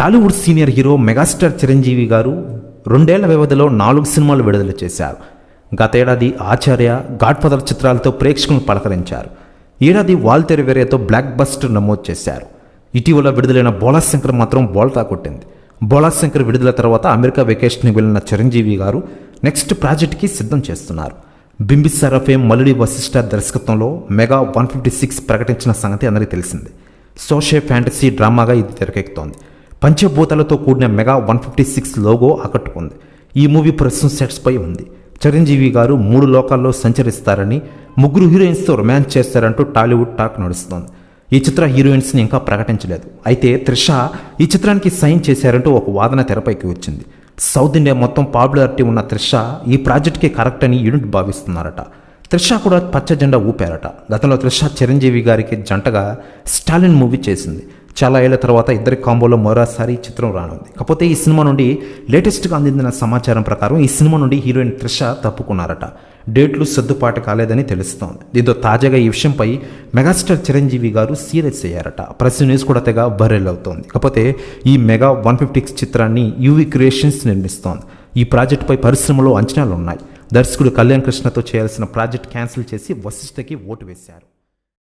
Tollywood senior hero megastar Chiranjeevi garu రెండేళ్ళ వ్యవధిలో నాలుగు సినిమాలు విడుదల చేశారు. గతేడాది ఆచార్య గాడ్ఫాదర్ చిత్రాలతో ప్రేక్షకులను పలకరించారు. ఏడాది వాల్తెరి వేరేతో బ్లాక్ బస్టర్ నమోదు చేశారు. ఇటీవల విడుదలైన బోళాశంకర్ మాత్రం బోల్తా కొట్టింది. బోళాశంకర్ విడుదల తర్వాత అమెరికా వెకేషన్కి వెళ్ళిన చిరంజీవి గారు నెక్స్ట్ ప్రాజెక్ట్కి సిద్ధం చేస్తున్నారు. బింబిసార ఫేమ్ మల్లుడి వశిష్ఠ దర్శకత్వంలో మెగా వన్ ఫిఫ్టీ సిక్స్ ప్రకటించిన సంగతి అందరికీ తెలిసింది. సోషే ఫ్యాంటసీ డ్రామాగా ఇది తెరకెక్కుతోంది. పంచభూతాలతో కూడిన mega one fifty six logo ఆకట్టుకుంది. ఈ మూవీ ప్రస్తుతం సెట్స్పై ఉంది. చిరంజీవి గారు మూడు లోకాల్లో సంచరిస్తారని ముగ్గురు హీరోయిన్స్తో రొమాన్స్ చేస్తారంటూ టాలీవుడ్ టాక్ నడుస్తోంది. ఈ చిత్ర హీరోయిన్స్ని ఇంకా ప్రకటించలేదు. అయితే త్రిష ఈ చిత్రానికి సైన్ చేశారంటూ ఒక వాదన తెరపైకి వచ్చింది. సౌత్ ఇండియా మొత్తం పాపులారిటీ ఉన్న త్రిష ఈ ప్రాజెక్ట్కి కరెక్ట్ అని యూనిట్ భావిస్తున్నారట. త్రిష కూడా పచ్చ జెండా ఊపారట. గతంలో త్రిష చిరంజీవి గారికి జంటగా స్టాలిన్ మూవీ చేసింది. చాలా ఏళ్ళ తర్వాత ఇద్దరి కాంబోలో మరోసారి చిత్రం రానుంది. కాకపోతే ఈ సినిమా నుండి లేటెస్ట్గా అందించిన సమాచారం ప్రకారం ఈ సినిమా నుండి హీరోయిన్ త్రిష తప్పుకున్నారట. డేట్లు సర్దుపాటు కాలేదని తెలుస్తోంది. దీంతో తాజాగా ఈ విషయంపై మెగాస్టార్ చిరంజీవి గారు సీరియస్ అయ్యారట. ప్రెస్ న్యూస్ కూడా తెగ బర్రెల్ అవుతోంది. కాకపోతే ఈ మెగా వన్ ఫిఫ్టీ చిత్రాన్ని యూవి క్రియేషన్స్ నిర్మిస్తోంది. ఈ ప్రాజెక్టుపై పరిశ్రమలో అంచనాలు ఉన్నాయి దర్శకుడు కళ్యాణ్ కృష్ణతో చేయాల్సిన ప్రాజెక్ట్ క్యాన్సిల్ చేసి వశిష్ఠకి ఓటు వేశారు.